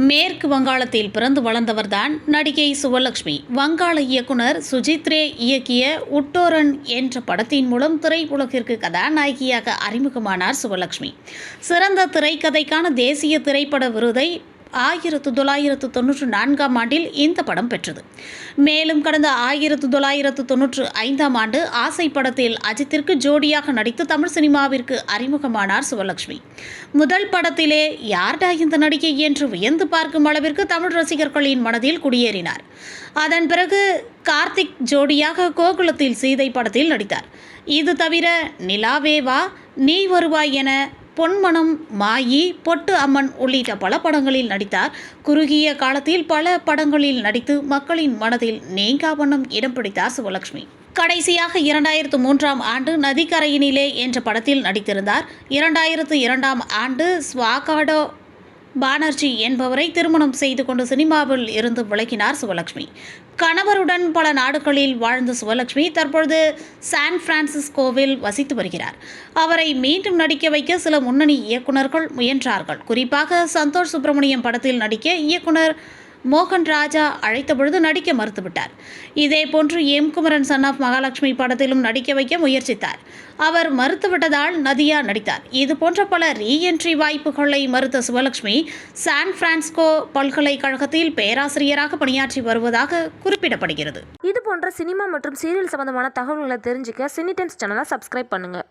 மேற்கு வங்காளத்தில் பிறந்து வளர்ந்தவர்தான் நடிகை சுவலட்சுமி வங்காள இயக்குனர் சுஜித்ரே இயக்கிய உட்டோரன் என்ற படத்தின் மூலம் திரையுலகிற்கு கதாநாயகியாக அறிமுகமானார் சுவலட்சுமி சிறந்த திரைக்கதைக்கான தேசிய திரைப்பட விருதை ஆயிரத்து தொள்ளாயிரத்து தொன்னூற்று நான்காம் ஆண்டில் இந்த படம் பெற்றது. மேலும் கடந்த ஆயிரத்து தொள்ளாயிரத்து தொன்னூற்று ஐந்தாம் ஆண்டு ஆசை படத்தில் அஜித்திற்கு ஜோடியாக நடித்து தமிழ் சினிமாவிற்கு அறிமுகமானார் சுவலட்சுமி முதல் படத்திலே யார்டா இந்த நடிகை என்று வியந்து பார்க்கும் அளவிற்கு தமிழ் ரசிகர்களின் மனதில் குடியேறினார். அதன் பிறகு கார்த்திக் ஜோடியாக கோகுலத்தில் சீதை படத்தில் நடித்தார். இது தவிர நிலாவேவா நீ வருவாய் என பொன்மனம் மாயி பொட்டு அம்மன் உள்ளிட்ட பல படங்களில் நடித்தார். குறுகிய காலத்தில் பல படங்களில் நடித்து மக்களின் மனதில் நீங்கா வண்ணம் இடம் பிடித்தார் சிவலட்சுமி. கடைசியாக இரண்டாயிரத்து மூன்றாம் ஆண்டு நதிக்கரையினிலே என்ற படத்தில் நடித்திருந்தார். இரண்டாயிரத்து இரண்டாம் ஆண்டு ஸ்வாகாடோ பானர்ஜி என்பவரை திருமணம் செய்து கொண்டு சினிமாவில் இருந்து விலகினார் சுவலட்சுமி. கணவருடன் பல நாடுகளில் வாழ்ந்த சுவலட்சுமி தற்பொழுது சான் பிரான்சிஸ்கோவில் வசித்து வருகிறார். அவரை மீண்டும் நடிக்க வைக்க சில முன்னணி இயக்குனர்கள் முயன்றார்கள். குறிப்பாக சந்தோஷ் சுப்பிரமணியம் படத்தில் நடிக்க இயக்குனர் மோகன் ராஜா அழைத்த பொழுது நடிக்க மறுத்துவிட்டார். இதேபோன்று M. Kumaran son of Mahalakshmi படத்திலும் நடிக்க வைக்க முயற்சித்தார். அவர் மறுத்துவிட்டதால் நதியா நடித்தார். இது போன்ற பல ரீஎன்ட்ரி வாய்ப்புகளை மறுத்த சிவலட்சுமி சான் பிரான்ஸ்கோ பல்கலைக்கழகத்தில் பேராசிரியராக பணியாற்றி வருவதாக குறிப்பிடப்படுகிறது. இது போன்ற சினிமா மற்றும் சீரியல் சம்பந்தமான தகவல்களை தெரிஞ்சுக்க சினி டைம்ஸ் சேனலை சப்ஸ்கிரைப் பண்ணுங்கள்